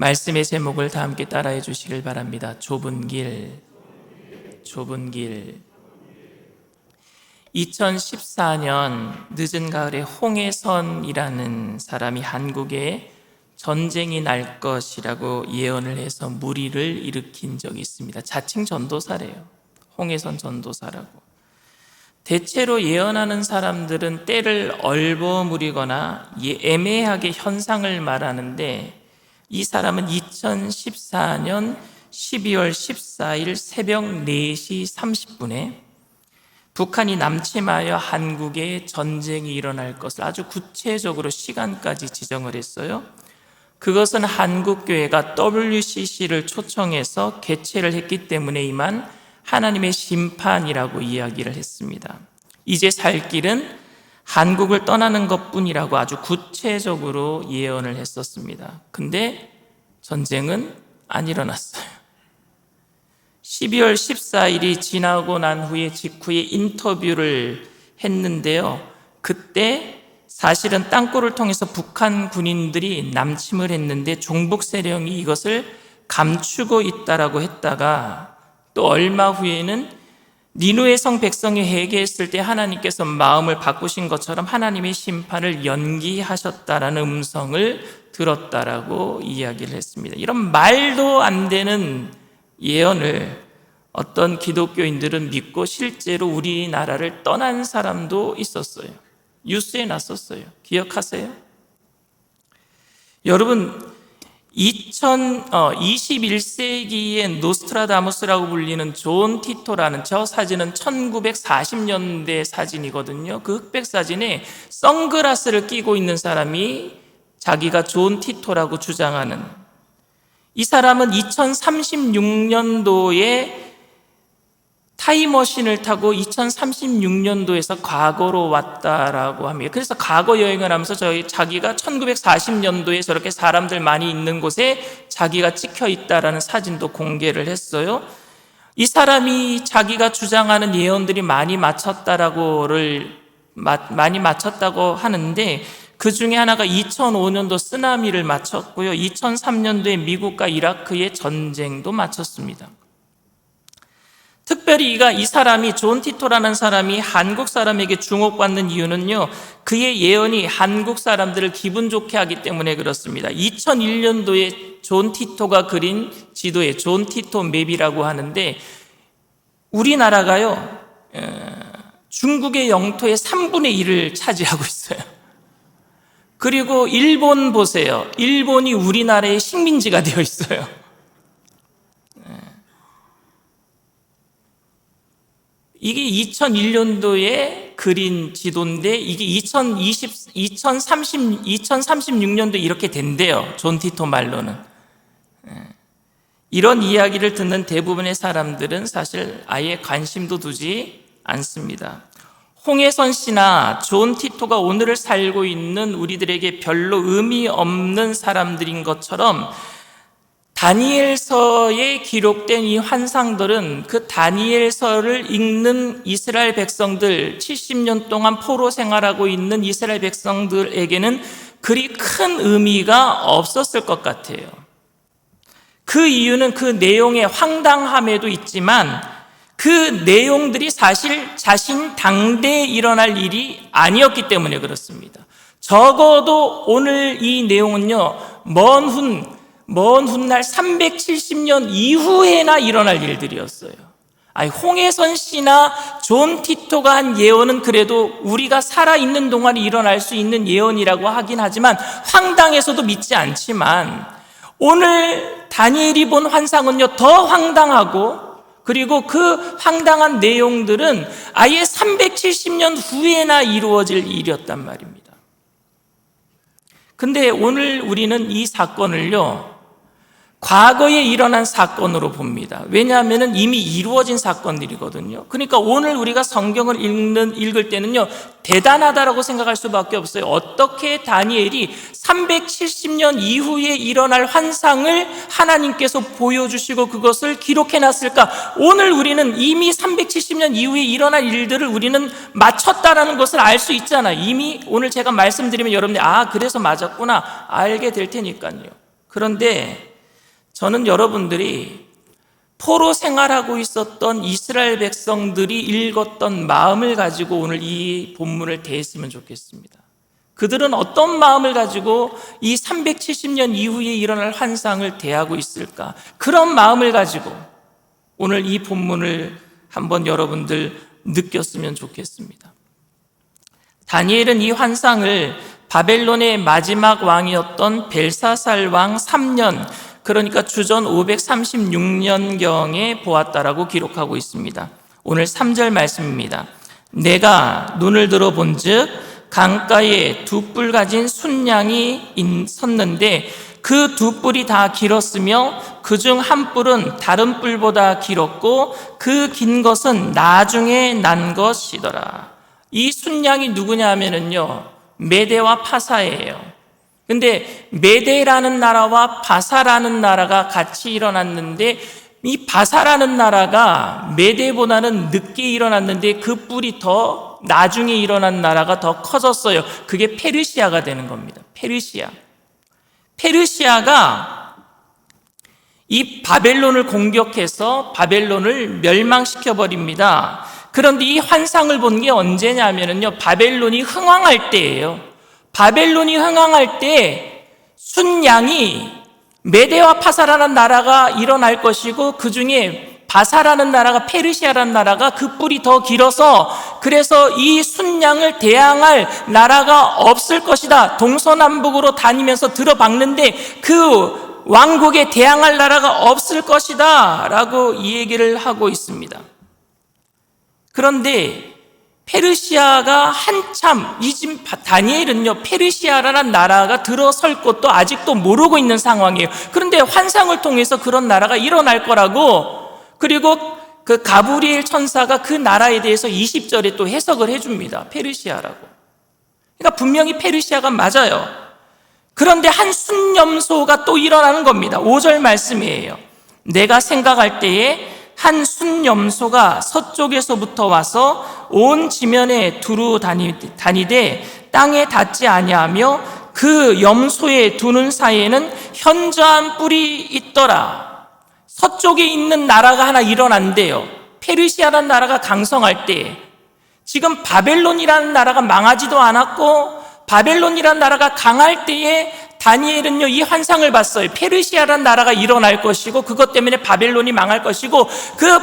말씀의 제목을 다 함께 따라해 주시길 바랍니다. 좁은 길, 좁은 길. 2014년 늦은 가을에 홍해선이라는 사람이 한국에 전쟁이 날 것이라고 예언을 해서 무리를 일으킨 적이 있습니다. 자칭 전도사래요. 홍해선 전도사라고. 대체로 예언하는 사람들은 때를 얼버무리거나 예, 애매하게 현상을 말하는데 이 사람은 2014년 12월 14일 새벽 4시 30분에 북한이 남침하여 한국에 전쟁이 일어날 것을 아주 구체적으로 시간까지 지정을 했어요. 그것은 한국교회가 WCC를 초청해서 개최를 했기 때문에 이만 하나님의 심판이라고 이야기를 했습니다. 이제 살 길은 한국을 떠나는 것 뿐이라고 아주 구체적으로 예언을 했었습니다. 근데 전쟁은 안 일어났어요. 12월 14일이 지나고 난 후에 직후에 인터뷰를 했는데요. 그때 사실은 땅굴을 통해서 북한 군인들이 남침을 했는데 종북 세력이 이것을 감추고 있다라고 했다가 또 얼마 후에는 니누의 성 백성이 회개했을 때 하나님께서 마음을 바꾸신 것처럼 하나님의 심판을 연기하셨다라는 음성을 들었다라고 이야기를 했습니다. 이런 말도 안 되는 예언을 어떤 기독교인들은 믿고 실제로 우리나라를 떠난 사람도 있었어요. 뉴스에 났었어요. 기억하세요? 여러분, 2021세기의 어, 노스트라다무스라고 불리는 존 티토라는 저 사진은 1940년대 사진이거든요. 그 흑백 사진에 선글라스를 끼고 있는 사람이 자기가 존 티토라고 주장하는 이 사람은 2036년도에 타임머신을 타고 2036년도에서 과거로 왔다라고 합니다. 그래서 과거 여행을 하면서 저희 자기가 1940년도에 저렇게 사람들 많이 있는 곳에 자기가 찍혀 있다라는 사진도 공개를 했어요. 이 사람이 자기가 주장하는 예언들이 많이 맞췄다라고를 많이 맞췄다고 하는데 그 중에 하나가 2005년도 쓰나미를 맞췄고요. 2003년도에 미국과 이라크의 전쟁도 맞췄습니다. 특별히 이가 이 사람이 존 티토라는 사람이 한국 사람에게 주목받는 이유는요. 그의 예언이 한국 사람들을 기분 좋게 하기 때문에 그렇습니다. 2001년도에 존 티토가 그린 지도에 존 티토 맵이라고 하는데 우리나라가요. 중국의 영토의 3분의 1을 차지하고 있어요. 그리고 일본 보세요. 일본이 우리나라의 식민지가 되어 있어요. 이게 2001년도에 그린 지도인데 이게 2020, 2030, 2036년도에 이렇게 된대요. 존 티토 말로는. 예. 이런 이야기를 듣는 대부분의 사람들은 사실 아예 관심도 두지 않습니다. 홍혜선 씨나 존 티토가 오늘을 살고 있는 우리들에게 별로 의미 없는 사람들인 것처럼 다니엘서에 기록된 이 환상들은 그 다니엘서를 읽는 이스라엘 백성들 70년 동안 포로 생활하고 있는 이스라엘 백성들에게는 그리 큰 의미가 없었을 것 같아요. 그 이유는 그 내용의 황당함에도 있지만 그 내용들이 사실 자신 당대에 일어날 일이 아니었기 때문에 그렇습니다. 적어도 오늘 이 내용은요, 먼훈 먼 훗날 370년 이후에나 일어날 일들이었어요. 아니, 홍혜선 씨나 존 티토가 한 예언은 그래도 우리가 살아있는 동안에 일어날 수 있는 예언이라고 하긴 하지만 황당해서도 믿지 않지만 오늘 다니엘이 본 환상은요, 더 황당하고 그리고 그 황당한 내용들은 아예 370년 후에나 이루어질 일이었단 말입니다. 근데 오늘 우리는 이 사건을요, 과거에 일어난 사건으로 봅니다. 왜냐하면 이미 이루어진 사건들이거든요. 그러니까 오늘 우리가 성경을 읽는, 읽을 때는요, 대단하다라고 생각할 수밖에 없어요. 어떻게 다니엘이 370년 이후에 일어날 환상을 하나님께서 보여주시고 그것을 기록해 놨을까? 오늘 우리는 이미 370년 이후에 일어날 일들을 우리는 맞췄다라는 것을 알 수 있잖아요. 이미 오늘 제가 말씀드리면 여러분들이 아, 그래서 맞았구나. 알게 될 테니까요. 그런데 저는 여러분들이 포로 생활하고 있었던 이스라엘 백성들이 읽었던 마음을 가지고 오늘 이 본문을 대했으면 좋겠습니다. 그들은 어떤 마음을 가지고 이 370년 이후에 일어날 환상을 대하고 있을까? 그런 마음을 가지고 오늘 이 본문을 한번 여러분들 느꼈으면 좋겠습니다. 다니엘은 이 환상을 바벨론의 마지막 왕이었던 벨사살 왕 3년, 그러니까 주전 536년경에 보았다라고 기록하고 있습니다. 오늘 3절 말씀입니다. 내가 눈을 들어 본즉 강가에 두 뿔 가진 순양이 인- 섰는데 그 두 뿔이 다 길었으며 그 중 한 뿔은 다른 뿔보다 길었고 그 긴 것은 나중에 난 것이더라. 이 순양이 누구냐 하면은요. 메대와 파사예요. 근데 메대라는 나라와 바사라는 나라가 같이 일어났는데 이 바사라는 나라가 메대보다는 늦게 일어났는데 그 뿔이 더 나중에 일어난 나라가 더 커졌어요. 그게 페르시아가 되는 겁니다. 페르시아. 페르시아가 이 바벨론을 공격해서 바벨론을 멸망시켜 버립니다. 그런데 이 환상을 본 게 언제냐면요. 바벨론이 흥왕할 때예요. 바벨론이 흥왕할 때 순양이 메대와 파사라는 나라가 일어날 것이고 그 중에 바사라는 나라가 페르시아라는 나라가 그 뿔이 더 길어서 그래서 이 순양을 대항할 나라가 없을 것이다. 동서남북으로 다니면서 들어박는데 그 왕국에 대항할 나라가 없을 것이다. 라고 이 얘기를 하고 있습니다. 그런데 페르시아가 한참 이 지금 다니엘은요 페르시아라는 나라가 들어설 것도 아직도 모르고 있는 상황이에요. 그런데 환상을 통해서 그런 나라가 일어날 거라고 그리고 그 가브리엘 천사가 그 나라에 대해서 20절에 또 해석을 해줍니다. 페르시아라고. 그러니까 분명히 페르시아가 맞아요. 그런데 한 순념소가 또 일어나는 겁니다. 5절 말씀이에요. 내가 생각할 때에 한 순염소가 서쪽에서부터 와서 온 지면에 두루 다니, 다니되 땅에 닿지 아니하며 그 염소의 두는 사이에는 현저한 뿔이 있더라. 서쪽에 있는 나라가 하나 일어난대요. 페르시아라는 나라가 강성할 때 지금 바벨론이라는 나라가 망하지도 않았고 바벨론이라는 나라가 강할 때에 다니엘은요 이 환상을 봤어요. 페르시아라는 나라가 일어날 것이고 그것 때문에 바벨론이 망할 것이고 그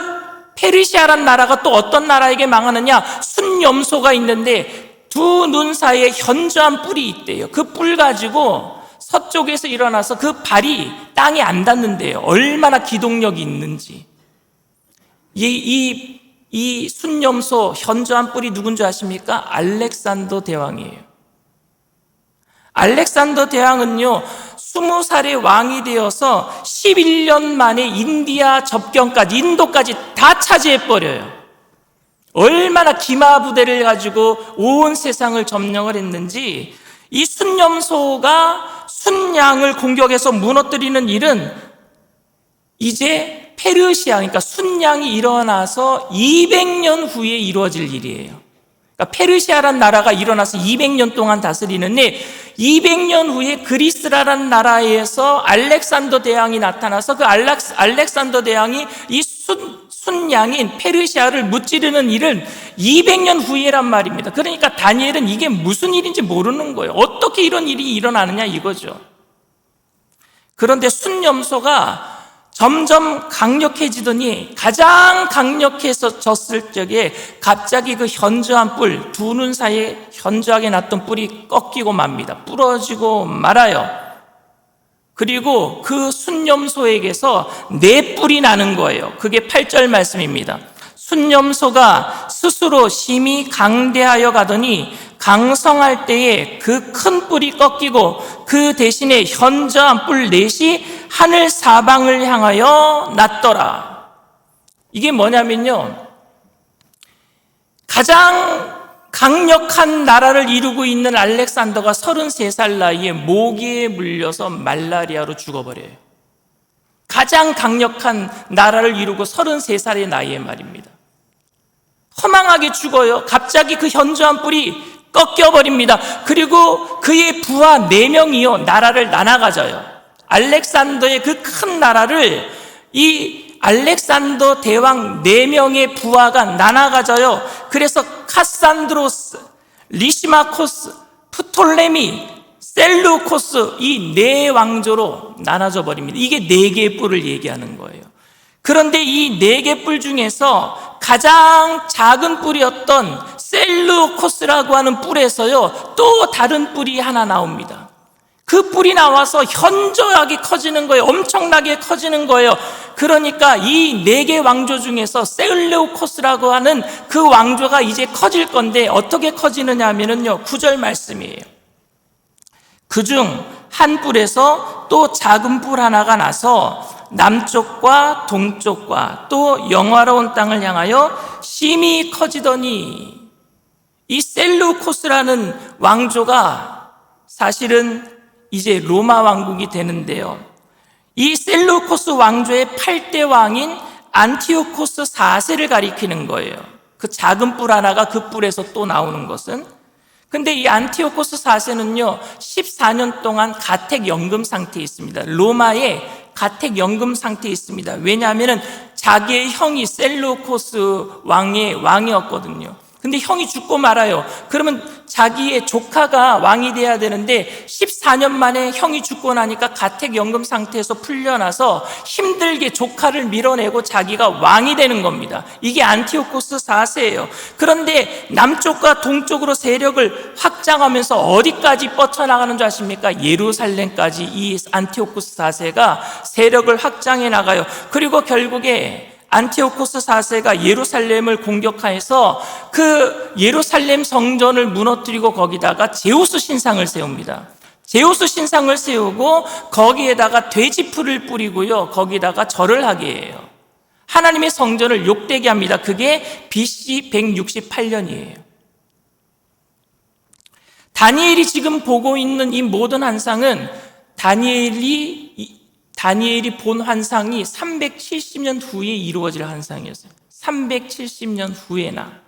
페르시아라는 나라가 또 어떤 나라에게 망하느냐 순염소가 있는데 두 눈 사이에 현저한 뿔이 있대요. 그 뿔 가지고 서쪽에서 일어나서 그 발이 땅에 안 닿는데요. 얼마나 기동력이 있는지. 이, 이, 이 순염소 현저한 뿔이 누군지 아십니까? 알렉산더 대왕이에요. 알렉산더 대왕은요, 20살의 왕이 되어서 11년 만에 인디아 접경까지, 인도까지 다 차지해버려요. 얼마나 기마 부대를 가지고 온 세상을 점령을 했는지, 이 순념소가 순양을 공격해서 무너뜨리는 일은 이제 페르시아, 그러니까 순양이 일어나서 200년 후에 이루어질 일이에요. 그러니까 페르시아란 나라가 일어나서 200년 동안 다스리는데 200년 후에 그리스라는 나라에서 알렉산더 대왕이 나타나서 그 알렉, 알렉산더 대왕이 이 순, 순양인 페르시아를 무찌르는 일은 200년 후에란 말입니다. 그러니까 다니엘은 이게 무슨 일인지 모르는 거예요. 어떻게 이런 일이 일어나느냐 이거죠. 그런데 순염소가 점점 강력해지더니 가장 강력해졌을 적에 갑자기 그 현저한 뿔, 두 눈 사이에 현저하게 났던 뿔이 꺾이고 맙니다. 부러지고 말아요. 그리고 그 순념소에게서 네 뿔이 나는 거예요. 그게 8절 말씀입니다. 순념소가 스스로 심히 강대하여 가더니 강성할 때에 그 큰 뿔이 꺾이고 그 대신에 현저한 뿔 넷이 하늘 사방을 향하여 났더라. 이게 뭐냐면요. 가장 강력한 나라를 이루고 있는 알렉산더가 33살 나이에 모기에 물려서 말라리아로 죽어버려요. 가장 강력한 나라를 이루고 33살의 나이에 말입니다. 허망하게 죽어요. 갑자기 그 현저한 뿔이 꺾여버립니다. 그리고 그의 부하 4명이요, 나라를 나눠가져요. 알렉산더의 그 큰 나라를 이 알렉산더 대왕 네 명의 부하가 나눠 가져요. 그래서 카산드로스, 리시마코스, 프톨레미, 셀루코스 이 네 왕조로 나눠져 버립니다. 이게 네 개의 뿔을 얘기하는 거예요. 그런데 이 네 개 뿔 중에서 가장 작은 뿔이었던 셀루코스라고 하는 뿔에서요, 또 다른 뿔이 하나 나옵니다. 그 뿔이 나와서 현저하게 커지는 거예요. 엄청나게 커지는 거예요. 그러니까 이 네 개 왕조 중에서 셀레우코스라고 하는 그 왕조가 이제 커질 건데 어떻게 커지느냐 하면은요. 구절 말씀이에요. 그 중 한 뿔에서 또 작은 뿔 하나가 나서 남쪽과 동쪽과 또 영화로운 땅을 향하여 심히 커지더니 이 셀루코스라는 왕조가 사실은 이제 로마 왕국이 되는데요. 이 셀루코스 왕조의 8대 왕인 안티오코스 4세를 가리키는 거예요. 그 작은 뿔 하나가 그 뿔에서 또 나오는 것은 근데 이 안티오코스 4세는요, 14년 동안 가택 연금 상태에 있습니다. 로마에 가택 연금 상태에 있습니다. 왜냐하면 자기의 형이 셀루코스 왕의 왕이었거든요. 근데 형이 죽고 말아요. 그러면 자기의 조카가 왕이 돼야 되는데 14년 만에 형이 죽고 나니까 가택연금 상태에서 풀려나서 힘들게 조카를 밀어내고 자기가 왕이 되는 겁니다. 이게 안티오코스 4세예요. 그런데 남쪽과 동쪽으로 세력을 확장하면서 어디까지 뻗쳐나가는 줄 아십니까? 예루살렘까지 이 안티오코스 4세가 세력을 확장해 나가요. 그리고 결국에 안티오코스 4세가 예루살렘을 공격하여서 그 예루살렘 성전을 무너뜨리고 거기다가 제우스 신상을 세웁니다. 제우스 신상을 세우고 거기에다가 돼지풀을 뿌리고요. 거기다가 절을 하게 해요. 하나님의 성전을 욕되게 합니다. 그게 BC 168년이에요. 다니엘이 지금 보고 있는 이 모든 환상은 다니엘이 다니엘이 본 환상이 370년 후에 이루어질 환상이었어요. 370년 후에나.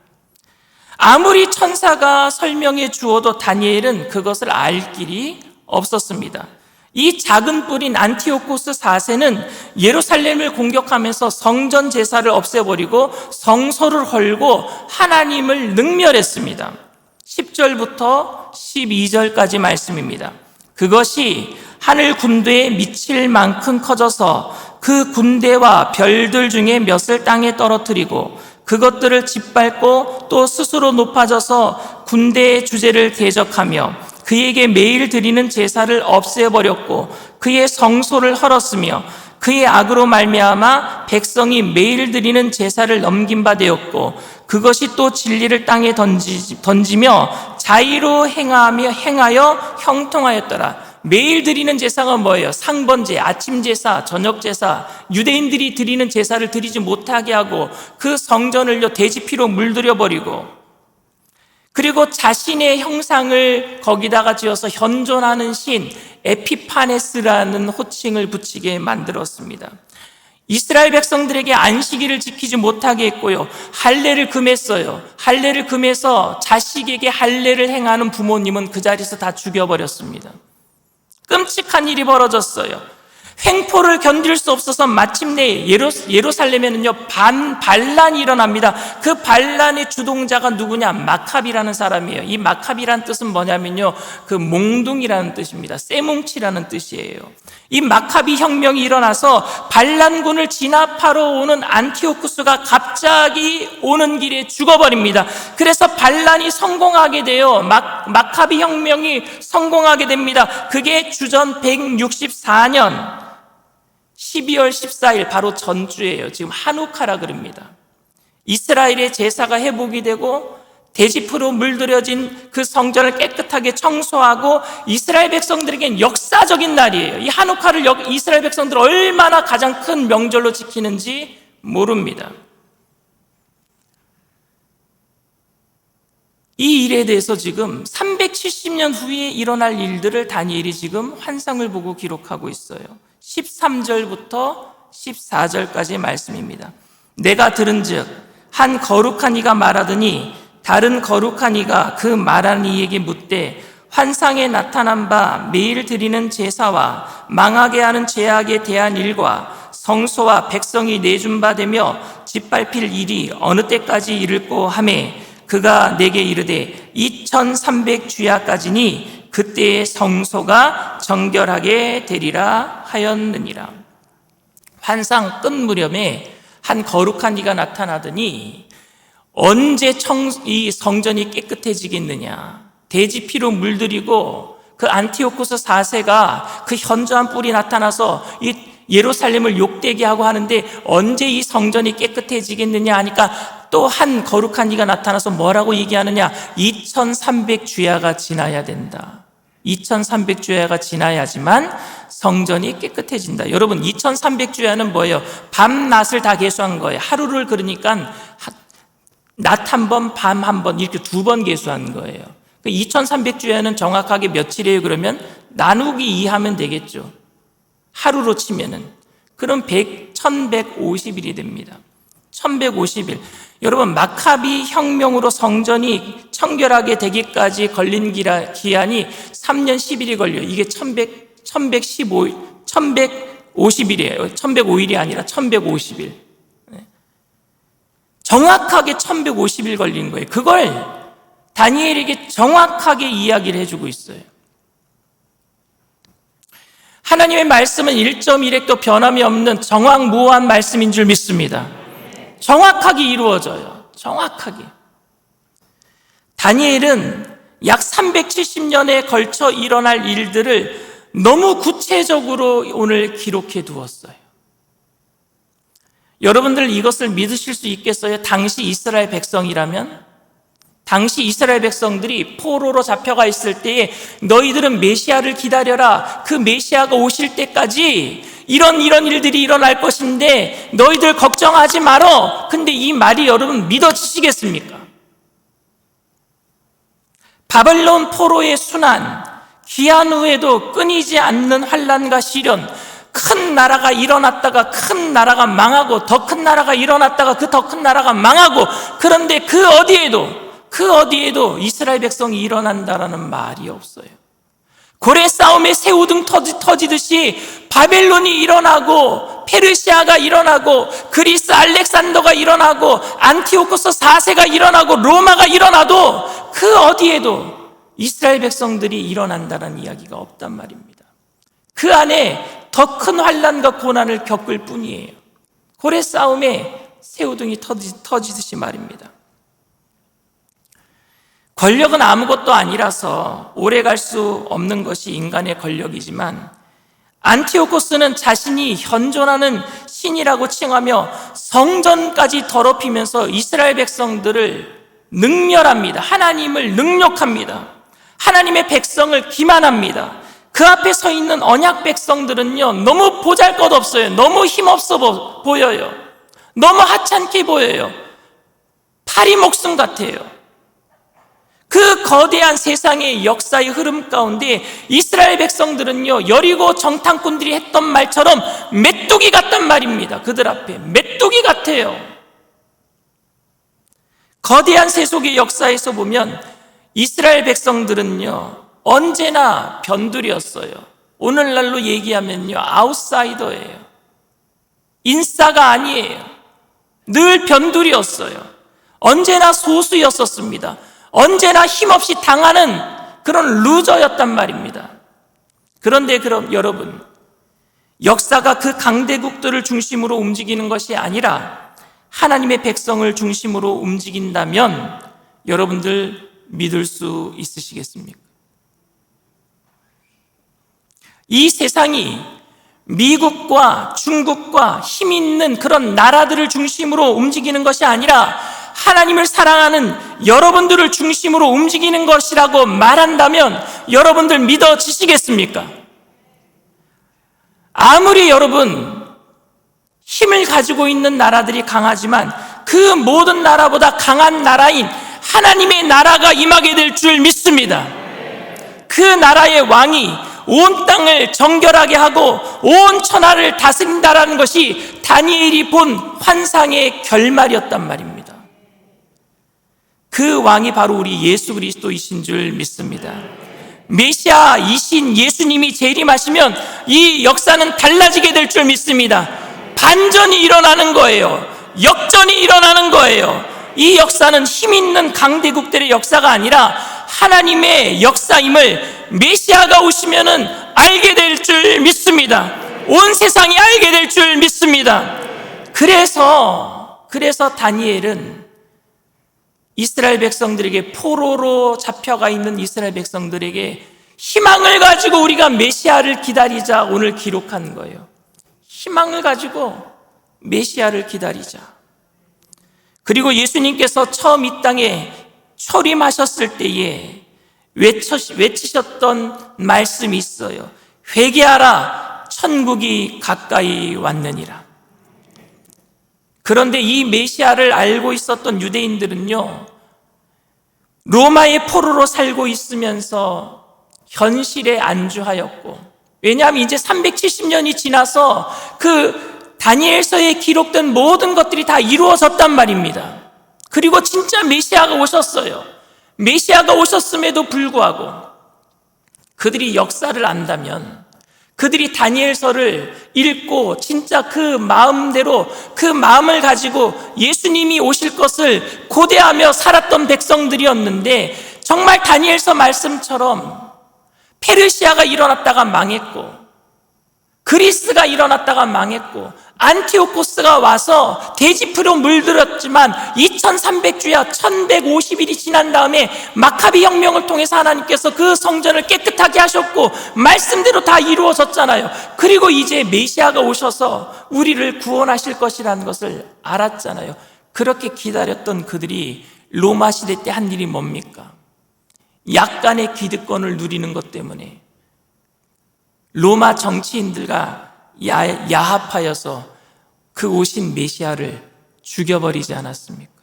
아무리 천사가 설명해 주어도 다니엘은 그것을 알 길이 없었습니다. 이 작은 뿔인 안티오코스 4세는 예루살렘을 공격하면서 성전 제사를 없애버리고 성소를 헐고 하나님을 능멸했습니다. 10절부터 12절까지 말씀입니다. 그것이 하늘 군대에 미칠 만큼 커져서 그 군대와 별들 중에 몇을 땅에 떨어뜨리고 그것들을 짓밟고 또 스스로 높아져서 군대의 주제를 대적하며 그에게 매일 드리는 제사를 없애버렸고 그의 성소를 헐었으며 그의 악으로 말미암아 백성이 매일 드리는 제사를 넘긴 바 되었고 그것이 또 진리를 땅에 던지, 던지며 자의로 행하며 행하여 형통하였더라. 매일 드리는 제사가 뭐예요? 상번제, 아침 제사, 저녁 제사, 유대인들이 드리는 제사를 드리지 못하게 하고 그 성전을요 돼지 피로 물들여 버리고 그리고 자신의 형상을 거기다가 지어서 현존하는 신 에피파네스라는 호칭을 붙이게 만들었습니다. 이스라엘 백성들에게 안식일을 지키지 못하게 했고요. 할례를 금했어요. 할례를 금해서 자식에게 할례를 행하는 부모님은 그 자리에서 다 죽여버렸습니다. 끔찍한 일이 벌어졌어요. 횡포를 견딜 수 없어서 마침내 예루, 예루살렘에는요 반 반란이 일어납니다. 그 반란의 주동자가 누구냐? 마캅이라는 사람이에요. 이 마캅이란 뜻은 뭐냐면요 그 몽둥이라는 뜻입니다. 쇠뭉치라는 뜻이에요. 이 마카비 혁명이 일어나서 반란군을 진압하러 오는 안티오쿠스가 갑자기 오는 길에 죽어버립니다. 그래서 반란이 성공하게 돼요. 마, 마카비 혁명이 성공하게 됩니다. 그게 주전 164년 12월 14일 바로 전주예요. 지금 한우카라 그럽니다. 이스라엘의 제사가 회복이 되고 대지프로 물들여진 그 성전을 깨끗하게 청소하고 이스라엘 백성들에겐 역사적인 날이에요. 이 한우카를 이스라엘 백성들 얼마나 가장 큰 명절로 지키는지 모릅니다. 이 일에 대해서 지금 370년 후에 일어날 일들을 다니엘이 지금 환상을 보고 기록하고 있어요. 13절부터 14절까지 말씀입니다. 내가 들은 즉 한 거룩한 이가 말하더니 다른 거룩한 이가 그 말한 이에게 묻되 환상에 나타난 바 매일 드리는 제사와 망하게 하는 제약에 대한 일과 성소와 백성이 내준 바 되며 짓밟힐 일이 어느 때까지 이를꼬 하매 그가 내게 이르되 2300 주야까지니 그때의 성소가 정결하게 되리라 하였느니라. 환상 끝 무렵에 한 거룩한 이가 나타나더니 언제 청, 이 성전이 깨끗해지겠느냐? 돼지 피로 물들이고 그 안티오코스 4세가 그 현저한 뿔이 나타나서 이 예루살렘을 욕되게 하고 하는데 언제 이 성전이 깨끗해지겠느냐 하니까 또 한 거룩한 이가 나타나서 뭐라고 얘기하느냐? 2300 주야가 지나야 된다. 2300 주야가 지나야지만 성전이 깨끗해진다. 여러분 2300 주야는 뭐예요? 밤낮을 다 계수한 거예요. 하루를 그러니까 낮 한 번, 밤 한 번 이렇게 두 번 계수한 거예요. 2300주야는 정확하게 며칠이에요? 그러면 나누기 2 하면 되겠죠 하루로 치면은 그럼 100, 1150일이 됩니다. 1150일. 여러분 마카비 혁명으로 성전이 청결하게 되기까지 걸린 기한이 3년 10일이 걸려요. 이게 1100, 1115, 1150일이에요. 1105일이 아니라 1150일. 정확하게 1150일 걸린 거예요. 그걸 다니엘에게 정확하게 이야기를 해주고 있어요. 하나님의 말씀은 1.1핵도 변함이 없는 정확무한 말씀인 줄 믿습니다. 정확하게 이루어져요. 정확하게. 다니엘은 약 370년에 걸쳐 일어날 일들을 너무 구체적으로 오늘 기록해 두었어요. 여러분들 이것을 믿으실 수 있겠어요? 당시 이스라엘 백성이라면? 당시 이스라엘 백성들이 포로로 잡혀가 있을 때에 너희들은 메시아를 기다려라. 그 메시아가 오실 때까지 이런 이런 일들이 일어날 것인데 너희들 걱정하지 말어. 근데 이 말이 여러분 믿어지시겠습니까? 바벨론 포로의 순환, 귀한 후에도 끊이지 않는 환란과 시련, 큰 나라가 일어났다가 큰 나라가 망하고 더 큰 나라가 일어났다가 그 더 큰 나라가 망하고 그런데 그 어디에도 그 어디에도 이스라엘 백성이 일어난다라는 말이 없어요. 고래 싸움에 새우등 터지, 듯이 바벨론이 일어나고 페르시아가 일어나고 그리스 알렉산더가 일어나고 안티오코스 4세가 일어나고 로마가 일어나도 그 어디에도 이스라엘 백성들이 일어난다는 이야기가 없단 말입니다. 그 안에 더 큰 환란과 고난을 겪을 뿐이에요. 고래 싸움에 새우등이 터지, 터지듯이 말입니다. 권력은 아무것도 아니라서 오래 갈 수 없는 것이 인간의 권력이지만 안티오코스는 자신이 현존하는 신이라고 칭하며 성전까지 더럽히면서 이스라엘 백성들을 능멸합니다. 하나님을 능욕합니다. 하나님의 백성을 기만합니다. 그 앞에 서 있는 언약 백성들은요, 너무 보잘 것 없어요. 너무 힘없어 보여요. 너무 하찮게 보여요. 파리 목숨 같아요. 그 거대한 세상의 역사의 흐름 가운데 이스라엘 백성들은요, 여리고 정탐꾼들이 했던 말처럼 메뚜기 같단 말입니다. 그들 앞에. 메뚜기 같아요. 거대한 세속의 역사에서 보면 이스라엘 백성들은요, 언제나 변두리였어요. 오늘날로 얘기하면요, 아웃사이더예요. 인싸가 아니에요. 늘 변두리였어요. 언제나 소수였었습니다. 언제나 힘없이 당하는 그런 루저였단 말입니다. 그런데 그럼 여러분, 역사가 그 강대국들을 중심으로 움직이는 것이 아니라 하나님의 백성을 중심으로 움직인다면 여러분들 믿을 수 있으시겠습니까? 이 세상이 미국과 중국과 힘 있는 그런 나라들을 중심으로 움직이는 것이 아니라 하나님을 사랑하는 여러분들을 중심으로 움직이는 것이라고 말한다면 여러분들 믿어지시겠습니까? 아무리 여러분 힘을 가지고 있는 나라들이 강하지만 그 모든 나라보다 강한 나라인 하나님의 나라가 임하게 될 줄 믿습니다. 그 나라의 왕이 온 땅을 정결하게 하고 온 천하를 다스린다라는 것이 다니엘이 본 환상의 결말이었단 말입니다. 그 왕이 바로 우리 예수 그리스도이신 줄 믿습니다. 메시아이신 예수님이 재림하시면 이 역사는 달라지게 될 줄 믿습니다. 반전이 일어나는 거예요. 역전이 일어나는 거예요. 이 역사는 힘 있는 강대국들의 역사가 아니라 하나님의 역사임을 메시아가 오시면은 알게 될 줄 믿습니다. 온 세상이 알게 될 줄 믿습니다. 그래서 그래서 다니엘은 이스라엘 백성들에게 포로로 잡혀가 있는 이스라엘 백성들에게 희망을 가지고 우리가 메시아를 기다리자 오늘 기록한 거예요. 희망을 가지고 메시아를 기다리자. 그리고 예수님께서 처음 이 땅에 초림하셨을 때에 외치셨던 말씀이 있어요. 회개하라, 천국이 가까이 왔느니라. 그런데 이 메시아를 알고 있었던 유대인들은요, 로마의 포로로 살고 있으면서 현실에 안주하였고, 왜냐하면 이제 370년이 지나서 그 다니엘서에 기록된 모든 것들이 다 이루어졌단 말입니다. 그리고 진짜 메시아가 오셨어요. 메시아가 오셨음에도 불구하고 그들이 역사를 안다면 그들이 다니엘서를 읽고 진짜 그 마음대로 그 마음을 가지고 예수님이 오실 것을 고대하며 살았던 백성들이었는데 정말 다니엘서 말씀처럼 페르시아가 일어났다가 망했고 그리스가 일어났다가 망했고 안티오코스가 와서 대지프로 물들었지만 2300주야 1150일이 지난 다음에 마카비 혁명을 통해서 하나님께서 그 성전을 깨끗하게 하셨고 말씀대로 다 이루어졌잖아요. 그리고 이제 메시아가 오셔서 우리를 구원하실 것이라는 것을 알았잖아요. 그렇게 기다렸던 그들이 로마 시대 때 한 일이 뭡니까? 약간의 기득권을 누리는 것 때문에 로마 정치인들과 야, 야합하여서 그 오신 메시아를 죽여버리지 않았습니까?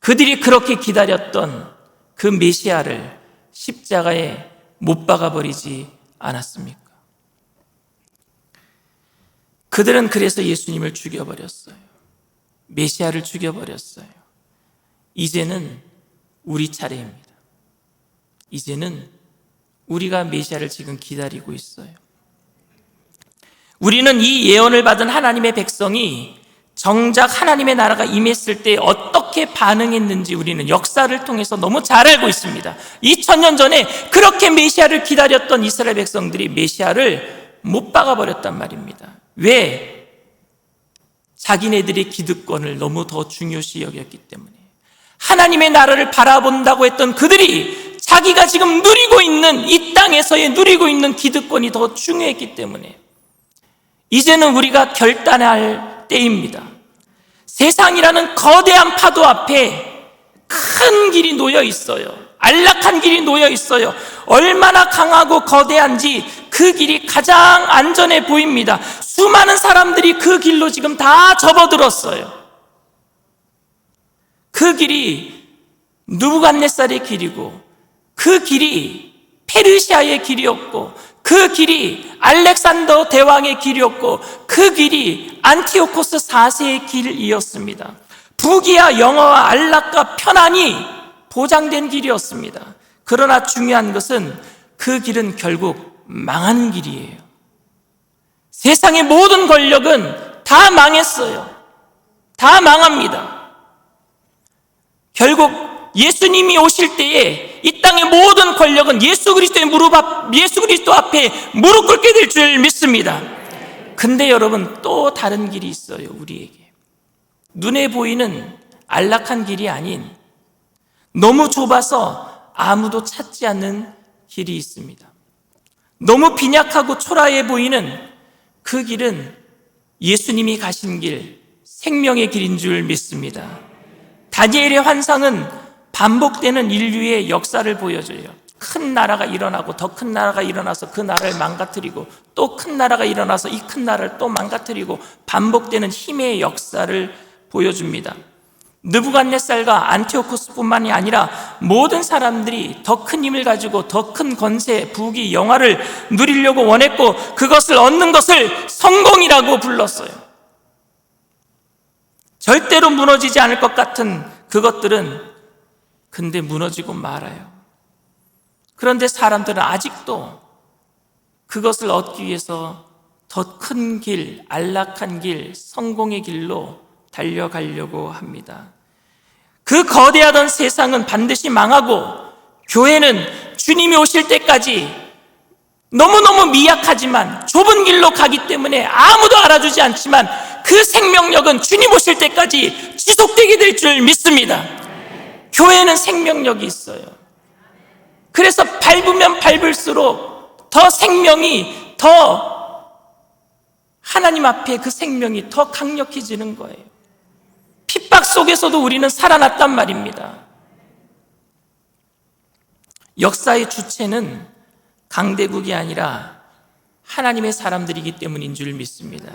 그들이 그렇게 기다렸던 그 메시아를 십자가에 못 박아버리지 않았습니까? 그들은 그래서 예수님을 죽여버렸어요. 메시아를 죽여버렸어요. 이제는 우리 차례입니다. 이제는 우리가 메시아를 지금 기다리고 있어요. 우리는 이 예언을 받은 하나님의 백성이 정작 하나님의 나라가 임했을 때 어떻게 반응했는지 우리는 역사를 통해서 너무 잘 알고 있습니다. 2000년 전에 그렇게 메시아를 기다렸던 이스라엘 백성들이 메시아를 못 박아버렸단 말입니다. 왜? 자기네들의 기득권을 너무 더 중요시 여겼기 때문에. 하나님의 나라를 바라본다고 했던 그들이 자기가 지금 누리고 있는 이 땅에서의 누리고 있는 기득권이 더 중요했기 때문에 이제는 우리가 결단할 때입니다. 세상이라는 거대한 파도 앞에 큰 길이 놓여 있어요. 안락한 길이 놓여 있어요. 얼마나 강하고 거대한지 그 길이 가장 안전해 보입니다. 수많은 사람들이 그 길로 지금 다 접어들었어요. 그 길이 누부갓네살의 길이고 그 길이 페르시아의 길이었고 그 길이 알렉산더 대왕의 길이었고 그 길이 안티오코스 4세의 길이었습니다. 부귀와 영화와 안락과 편안이 보장된 길이었습니다. 그러나 중요한 것은 그 길은 결국 망하는 길이에요. 세상의 모든 권력은 다 망했어요. 다 망합니다. 결국 예수님이 오실 때에 모든 권력은 예수 그리스도의 무릎 앞, 예수 그리스도 앞에 무릎 꿇게 될 줄 믿습니다. 근데 여러분 또 다른 길이 있어요, 우리에게. 눈에 보이는 안락한 길이 아닌 너무 좁아서 아무도 찾지 않는 길이 있습니다. 너무 빈약하고 초라해 보이는 그 길은 예수님이 가신 길, 생명의 길인 줄 믿습니다. 다니엘의 환상은 반복되는 인류의 역사를 보여줘요. 큰 나라가 일어나고 더 큰 나라가 일어나서 그 나라를 망가뜨리고 또 큰 나라가 일어나서 이 큰 나라를 또 망가뜨리고 반복되는 힘의 역사를 보여줍니다. 느부갓네살과 안티오코스뿐만이 아니라 모든 사람들이 더 큰 힘을 가지고 더큰 건세, 부귀, 영화를 누리려고 원했고 그것을 얻는 것을 성공이라고 불렀어요. 절대로 무너지지 않을 것 같은 그것들은 근데 무너지고 말아요. 그런데 사람들은 아직도 그것을 얻기 위해서 더 큰 길, 안락한 길, 성공의 길로 달려가려고 합니다. 그 거대하던 세상은 반드시 망하고 교회는 주님이 오실 때까지 너무너무 미약하지만 좁은 길로 가기 때문에 아무도 알아주지 않지만 그 생명력은 주님 오실 때까지 지속되게 될 줄 믿습니다. 교회는 생명력이 있어요. 그래서 밟으면 밟을수록 더 생명이 더 하나님 앞에 그 생명이 더 강력해지는 거예요. 핍박 속에서도 우리는 살아났단 말입니다. 역사의 주체는 강대국이 아니라 하나님의 사람들이기 때문인 줄 믿습니다.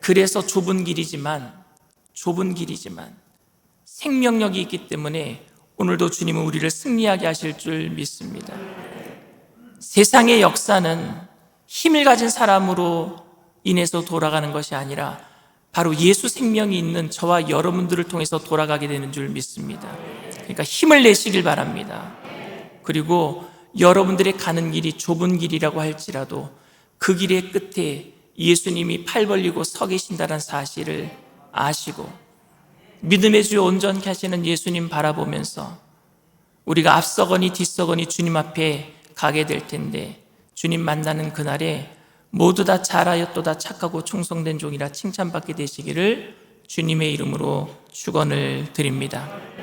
그래서 좁은 길이지만, 좁은 길이지만 생명력이 있기 때문에 오늘도 주님은 우리를 승리하게 하실 줄 믿습니다. 세상의 역사는 힘을 가진 사람으로 인해서 돌아가는 것이 아니라 바로 예수 생명이 있는 저와 여러분들을 통해서 돌아가게 되는 줄 믿습니다. 그러니까 힘을 내시길 바랍니다. 그리고 여러분들의 가는 길이 좁은 길이라고 할지라도 그 길의 끝에 예수님이 팔 벌리고 서 계신다는 사실을 아시고 믿음의 주 온전케 하시는 예수님 바라보면서 우리가 앞서거니 뒤서거니 주님 앞에 가게 될 텐데 주님 만나는 그날에 모두 다 잘하였도다 착하고 충성된 종이라 칭찬받게 되시기를 주님의 이름으로 축원을 드립니다.